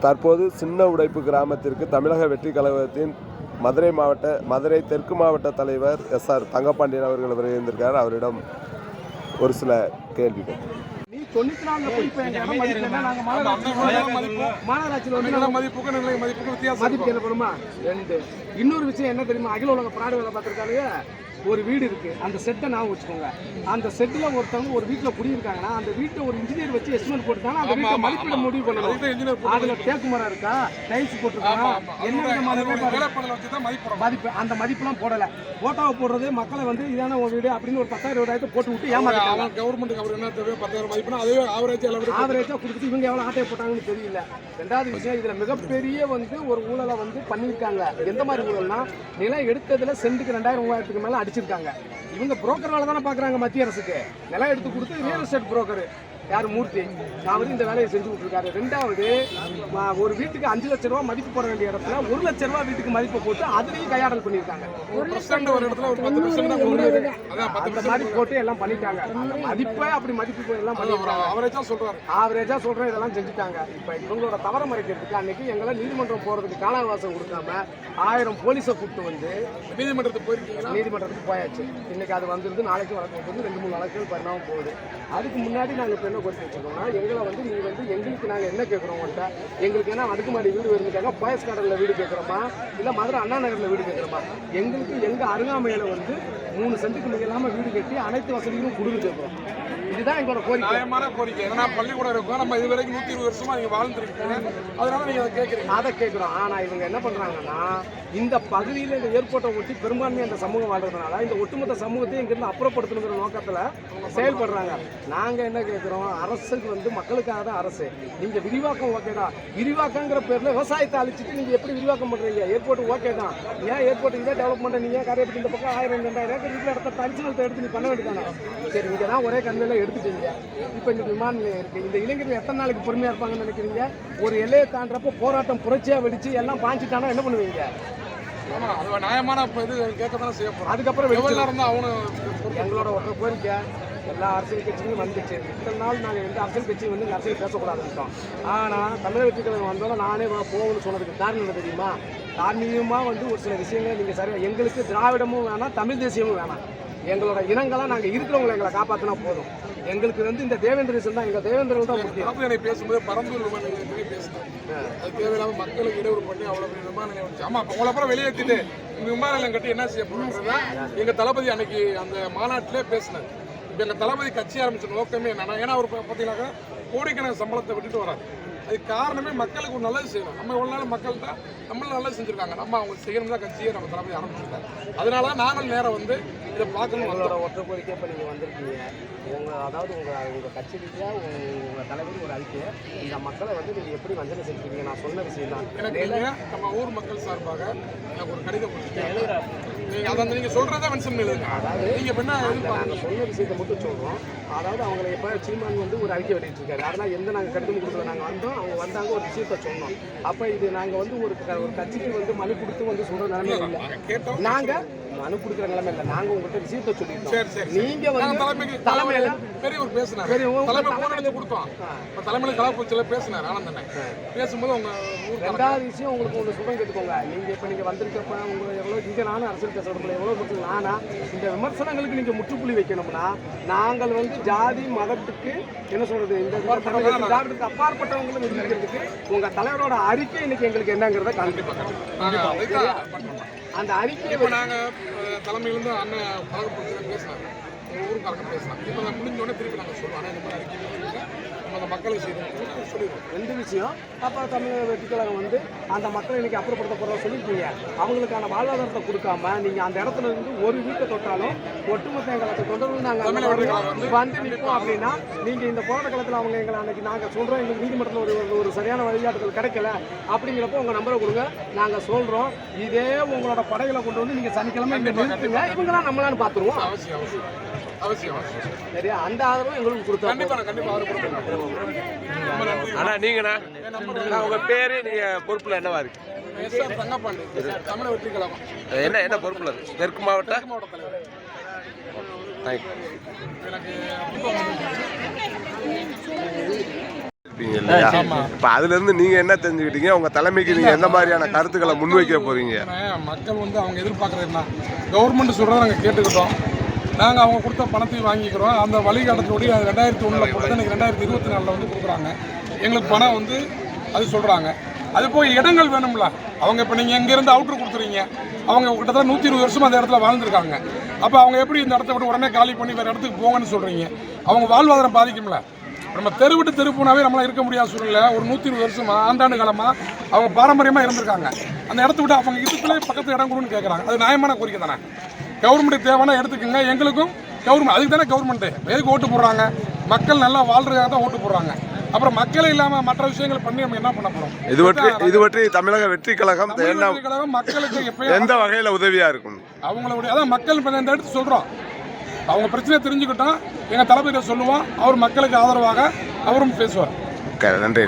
தற்போது சின்ன உடைப்பு கிராமத்திற்கு தமிழக வெற்றி கழகத்தின் மதுரை மாவட்ட மதுரை தெற்கு மாவட்ட தலைவர் எஸ் ஆர் தங்கப்பாண்டியன் அவர்கள் வருகின்றிருக்கார் அவரிடம் ஒரு சில கேள்விகள். இன்னொரு விஷயம் என்ன தெரியுமா? அகில உலக பிராடு வேலை பார்த்துருக்காங்க ஒரு வீடு இருக்கு. அந்த செட்டை நான் வச்சுக்கோங்க. அந்த செட்டில் ஒருத்தவங்க ஒரு வீட்டில் குடியிருக்காங்கன்னா அந்த வீட்டை ஒரு இன்ஜினியர் வச்சு எஸ்டிமேட் போட்டுட்டாங்கன்னா அந்த வீட்டை மதிப்பிட முடிவு பண்ணணும். அதுல தேக்கு மரம் இருக்கா? டைல்ஸ் போட்டிருக்காங்க என்ன விதமான மதிப்பு அந்த மதிப்புலாம் போடல. போட்டோவை போடுறது மக்களை வந்து இதான உன் வீடு அப்படின்னு ஒரு பத்தாயிரம் இருபதாயிரத்தை போட்டு விட்டு அவன் கவர்மெண்ட்டுக்கு அவர் என்ன தேவையோ பத்தாயிரம் மதிப்புனா அதுவே ஆவரேஜ் அளவு ஆவரேஜா கொடுத்துட்டு இவங்க எவ்வளவு ஆட்டையை போட்டாங்கன்னு தெரியல. ரெண்டாவது விஷயம் இதுல மிகப்பெரிய வந்து ஒரு ஊழலை வந்து பண்ணியிருக்காங்க. எந்த மாதிரி ஊழல்னா நிலம் எடுத்ததுல சென்ட்டுக்கு ரெண்டாயிரம் மூவாயிரத்துக்கு மேல வச்சிருக்காங்க. இவங்க புரோக்கர் தானே பாக்குறாங்க மத்திய அரசுக்கு. நிலம் எடுத்து கொடுத்து ரியல் எஸ்டேட் புரோக்கர் யார் மூர்த்தி? அவர் இந்த வேலையை செஞ்சு விட்டுருக்காரு ரெண்டாவது ஒரு வீட்டுக்கு அஞ்சு லட்ச ரூபா மதிப்பு போட வேண்டிய இடத்துல ஒரு லட்ச ரூபா வீட்டுக்கு மதிப்பு போட்டு அதுலயும் கையாடல் பண்ணியிருக்காங்க. ஒரு பர்சன்ட் ஒரு இடத்துல ஒரு பத்து பர்சன்ட் அந்த மாதிரி போட்டு எல்லாம் பண்ணிட்டாங்க. மதிப்பை அப்படி மதிப்பு எல்லாம் பண்ணிருக்காங்க அவரேஜா சொல்றாரு. ஆவரேஜா சொல்றேன் இதெல்லாம் செஞ்சுட்டாங்க. இப்ப இவங்களோட தவற மறைக்கிறதுக்கு அன்னைக்கு எங்களை நீதிமன்றம் போறதுக்கு கால அவகாசம் கொடுக்காம ஆயிரம் போலீஸை கூப்பிட்டு வந்து நீதிமன்றத்துக்கு போயிருக்கீங்களா? நீதிமன்றத்துக்கு போயாச்சு. இன்னைக்கு அது வந்துருந்து நாளைக்கு வழக்கு வந்து ரெண்டு மூணு வழக்குகள் பரிணாமம் போகுது. அதுக்கு முன்னாடி நாங்க இப்ப என்ன கோரிக்கை வச்சிருக்கோம்னா எங்களை வந்து நீங்கள் வந்து எங்களுக்கு நாங்கள் என்ன கேட்குறோம் உங்கள்கிட்ட எங்களுக்கு ஏன்னா அடுக்குமாடி வீடு வருதுக்காக பாயஸ் கடலில் வீடு கேட்குறோமா இல்லை மதுரை அண்ணா நகரில் வீடு கேட்குறோமா எங்களுக்கு எங்கள் அருகாமையில் வந்து மூணு சென்ட்டுக்கு மிக வீடு கட்டி அனைத்து வசதிகளும் கொடுத்து கேட்குறோம் இதுதான் எங்களோட கோரிக்கை. நியாயமான கோரிக்கை. ஏன்னா பள்ளிக்கூடம் இருக்கும். நம்ம இது வரைக்கும் நூத்தி இருபது வருஷமா நீங்க வாழ்ந்துருக்கீங்க. அதனால நீங்க அதை கேட்கறீங்க. அதை கேட்குறோம். ஆனால் இவங்க என்ன பண்ணுறாங்கன்னா இந்த பகுதியில் இந்த ஏர்போர்ட்டை ஒட்டி பெரும்பான்மை அந்த சமூகம் வாழ்றதுனால இந்த ஒட்டுமொத்த சமூகத்தையும் இங்கிருந்து அப்புறப்படுத்தணுங்கிற நோக்கத்தில் செயல்படுறாங்க. நாங்கள் என்ன கேட்குறோம்? அரசுக்கு வந்து மக்களுக்காக தான் அரசு. நீங்கள் விரிவாக்கம் ஓகே தான் விரிவாக்கங்கிற பேரில் விவசாயத்தை அழிச்சிட்டு நீங்கள் எப்படி விரிவாக்கம் பண்ணுறீங்க ஏர்போர்ட் ஓகே தான். ஏன் ஏர்போர்ட் இதே டெவலப்மெண்ட் நீங்கள் காரையப்பட்டி இந்த பக்கம் ஆயிரம் ரெண்டாயிரம் ஏக்கர் இருக்கிற இடத்த தரிசனத்தை எடுத்து நீ பண்ண வேண்டியதானே சரி இங்கே தான் ஒரே கண்ணில் எடுத்துட்டீங்க இப்போ இந்த விமான நிலையம் இருக்குது இந்த இளைஞர்கள் எத்தனை நாளைக்கு பொறுமையாக இருப்பாங்கன்னு நினைக்கிறீங்க? ஒரு எல்லையை தாண்டறப்போ போராட்டம் புரட்சியாக வெடிச்சு எல்லாம் பாஞ்சிட்டானா என்ன பண்ணுவீங்க? ஆமா அது நியாயமான இது கேட்க தானே செய்ய போறோம். அதுக்கப்புறம். நேரம் தான் அவனு எங்களோட ஒரு கோரிக்கை எல்லா அரசியல் கட்சியும் வந்துச்சு. இத்தனை நாள் நாங்கள் எந்த அரசியல் கட்சியும் வந்து அரசியல் பேசக்கூடாதுன்ட்டோம் ஆனால் தமிழக வெற்றி கழகம் வந்தோட நானே போகணும்னு சொன்னதுக்கு காரணம் என்ன தெரியுமா? தார்மீகமாக வந்து ஒரு சில விஷயங்களை நீங்கள் சரியாக எங்களுக்கு திராவிடமும் வேணாம் தமிழ் தேசியமும் வேணாம். எங்களோட இனங்களாக நாங்கள் இருக்கிறவங்களை எங்களை காப்பாற்றினா போதும். எங்களுக்கு வந்து இந்த தேவேந்திரேசன் தான் எங்க தேவேந்திரன் தான் முக்கியம். தரப்பு என்னை பேசும்போது பரம்பூர் விமான நிலையத்தை பேசினேன். அது தேவையில்லாம மக்களுக்கு இடையூறு பண்ணி அவ்வளவு பெரிய விமான நிலையம் ஆமா அப்ப அப்புறம் வெளியேற்றிட்டு இந்த விமான நிலையம் கட்டி என்ன செய்ய போறோம்ன்றத எங்க தளபதி அன்னைக்கு அந்த மாநாட்டிலே பேசினார். இப்ப எங்க தளபதி கட்சி ஆரம்பிச்ச நோக்கமே என்னன்னா ஏன்னா அவர் பார்த்தீங்கன்னாக்கா கோடிக்கணக்கான சம்பளத்தை விட்டுட்டு வராரு. அதுக்கு காரணமே மக்களுக்கு ஒரு நல்லது செய்யணும். நம்ம இவ்வளவு நாள் மக்கள்கிட்ட நம்மளும் நல்லது செஞ்சிருக்காங்க. நம்ம அவங்க செய்யணும் தான் கட்சியை நம்ம தளபதி ஆரம்பிச்சிருக்காங்க. அதனால தான் நாங்கள் நேரம் வந்து இதை பார்க்கணும் உங்களோட ஒற்றை கோரிக்கை இப்போ நீங்கள் வந்திருக்கீங்க. உங்கள் அதாவது உங்கள் உங்கள் கட்சி ரீதியாக உங்கள் தலைவர் ஒரு அறிக்கை. இந்த மக்களை வந்து நீங்கள் எப்படி வஞ்சனை செஞ்சுருக்கீங்க? நான் சொன்ன விஷயம் தான் எனக்கு நம்ம ஊர் மக்கள் சார்பாக எனக்கு ஒரு கடிதம் கொடுத்துருக்கேன் நீங்க அதை நீங்க சொல்றதை மென்ஷன் எழுதுங்க. நீங்க இப்ப என்ன நாங்கள் சொன்ன விஷயத்தை மட்டும் சொல்கிறோம் அதாவது அவங்களை எப்போ சீமான் வந்து ஒரு அறிக்கை வெளியிட்டிருக்காரு. அதெல்லாம் எந்த நாங்கள் கடிதம் கொடுக்கல. நாங்கள் வந்தோம். அவங்க வந்தாங்க ஒரு விஷயத்த சொன்னோம். அப்போ இது நாங்கள் வந்து ஒரு ஒரு கட்சிக்கு வந்து மனு கொடுத்து வந்து சொல்கிற நிலைமை இல்லை. நாங்கள் மனு கொடுக்குற நிலைமை இல்லை நாங்கள் உங்கள்கிட்ட விஷயத்த சரி சொல்லியிருக்கோம் சரி. நீங்கள் நாங்க வந்து தலைமைக்கு தலைமையில பெரியவர் பேசினார். தலைமை போராட்டத்தை கொடுத்தோம். இப்ப தலைமையில கலாப்பூச்சில பேசினார் ஆனந்தண்ணன் பேசும்போது உங்க ஊர் ரெண்டாவது விஷயம் உங்களுக்கு ஒன்று சுகம் கேட்டுக்கோங்க. நீங்கள் இப்போ நீங்கள் வந்திருக்கப்ப உங்களுக்கு எவ்வளோ இங்கே நானும் அரசியல் பேசுகிறப்ப எவ்வளோ மக்கள் நானா இந்த விமர்சனங்களுக்கு நீங்கள் முற்றுப்புள்ளி வைக்கணும்னா நாங்கள் வந்து ஜாதி மதத்துக்கு என்ன சொல்றது இந்த ஜாதிக்கு அப்பாற்பட்டவங்களும் இருக்கிறதுக்கு உங்கள் தலைவரோட அறிக்கை இன்னைக்கு எங்களுக்கு என்னங்கிறத பண்றோம். அந்த அறிக்கையை இப்போ நாங்கள் அஹ், தலைமையிலிருந்து அண்ணன் கலாப்பூச்சில பேசினார் ஊருக்கு ஊருக்காரங்க பேசினாங்க இப்போ நான் முடிஞ்சோடனே திருப்பி நாங்கள் சொல்லுவோம் ஆனால் இந்த மாதிரி அறிக்கை நம்ம அந்த மக்களுக்கு செய்யணும். சொல்லிடுவோம். ரெண்டு விஷயம். அப்போ தமிழக வெற்றி கழகம் வந்து அந்த மக்களை இன்னைக்கு அப்புறப்படுத்த போகிறதா சொல்லியிருக்கீங்க. அவங்களுக்கான வாழ்வாதாரத்தை கொடுக்காம நீங்கள் அந்த இடத்துல இருந்து ஒரு வீட்டை தொட்டாலும் ஒட்டுமொத்த எங்களுக்கு தொண்டர்கள் நாங்கள் வந்து நிற்போம் அப்படின்னா நீங்கள் இந்த போராட்ட காலத்தில் அவங்க எங்களை அன்னைக்கு நாங்கள் சொல்கிறோம் எங்களுக்கு நீதிமன்றத்தில் ஒரு ஒரு- சரியான வழிகாட்டுதல் கிடைக்கல அப்படிங்கிறப்போ உங்கள் நம்பரை கொடுங்க. நாங்கள் சொல்கிறோம் இதே உங்களோட படைகளை கொண்டு வந்து நீங்கள் சனிக்கிழமை இங்கே நிறுத்துங்க. இவங்களாம் நம்மளான்னு பார்த்துருவோம் அவசியம் அவசியம். சரியா? அந்த ஆதரவு எங்களுக்கு கொடுத்தா கண்டிப்பா நான் அண்ணா நீங்கண்ணா? உங்க பேரு நீங்க பொறுப்புல என்னவா இருக்கு? என்ன என்ன பொறுப்புல இருக்கு தெற்கு மாவட்ட? இப்போ அதுல இருந்து நீங்க என்ன தெரிஞ்சுக்கிட்டீங்க? உங்க தலைமைக்கு நீங்க எந்த மாதிரியான கருத்துக்களை முன்வைக்க போறீங்க? ஏன்னா, மக்கள் வந்து அவங்க எதிர்பார்க்கறது என்ன? கவர்மெண்ட் சொல்கிறத நாங்கள் கேட்டுக்கிட்டோம். நாங்கள் அவங்க கொடுத்த பணத்தையும் வாங்கிக்கிறோம். அந்த வழிகாட்டத்தோடய அது ரெண்டாயிரத்தி ஒன்றில் போட்டது எனக்கு ரெண்டாயிரத்தி இருபத்தி நாலில் வந்து கொடுக்குறாங்க. எங்களுக்கு பணம் வந்து அது சொல்கிறாங்க அது போய் இடங்கள் வேணும்ல. அவங்க இப்போ நீங்கள் இங்கேருந்து அவுட்ரு கொடுத்துறீங்க. அவங்க கிட்டத்தட்ட நூற்றி இருபது வருஷம் அந்த இடத்துல வாழ்ந்துருக்காங்க. அப்போ அவங்க எப்படி இந்த இடத்த விட்டு உடனே காலி பண்ணி வேறு இடத்துக்கு போங்கன்னு சொல்கிறீங்க அவங்க வாழ்வாதாரம் பாதிக்கும்ல. நம்ம தெரு விட்டு தெரு போனாவே நம்மளால இருக்க முடியாத சூழ்நிலை. ஒரு நூற்றி இருபது வருஷமா ஆண்டாண்டு காலமாக அவங்க பாரம்பரியமாக இருந்திருக்காங்க. அந்த இடத்த விட்டு அவங்க இதுக்குள்ளே பக்கத்து இடம் கொடுன்னு கேட்குறாங்க அது நியாயமான கோரிக்கை தானே? கவர்மெண்ட் தேவைன்னா எடுத்துக்கோங்க. எங்களுக்கும் கவர்மெண்ட் அதுக்கு தானே கவர்மெண்ட்டு எதுக்கு ஓட்டு போடுறாங்க? மக்கள் நல்லா வாழ்றதுக்காக தான் ஓட்டு போடுறாங்க. அப்புறம் மக்களே இல்லாமல் மற்ற விஷயங்கள் பண்ணி நம்ம என்ன பண்ண போகிறோம் இது பற்றி இது பற்றி தமிழக வெற்றி கழகம் என்ன மக்களுக்கு எந்த வகையில உதவியா இருக்கும்? அவங்களுடைய அதான் மக்கள் இப்போ இந்த எடுத்து சொல்கிறோம் அவங்க பிரச்சனையை தெரிஞ்சுக்கிட்டோம் எங்கள் தளபதியை சொல்லுவோம். அவர் மக்களுக்கு ஆதரவாக அவரும் பேசுவார். நன்றி.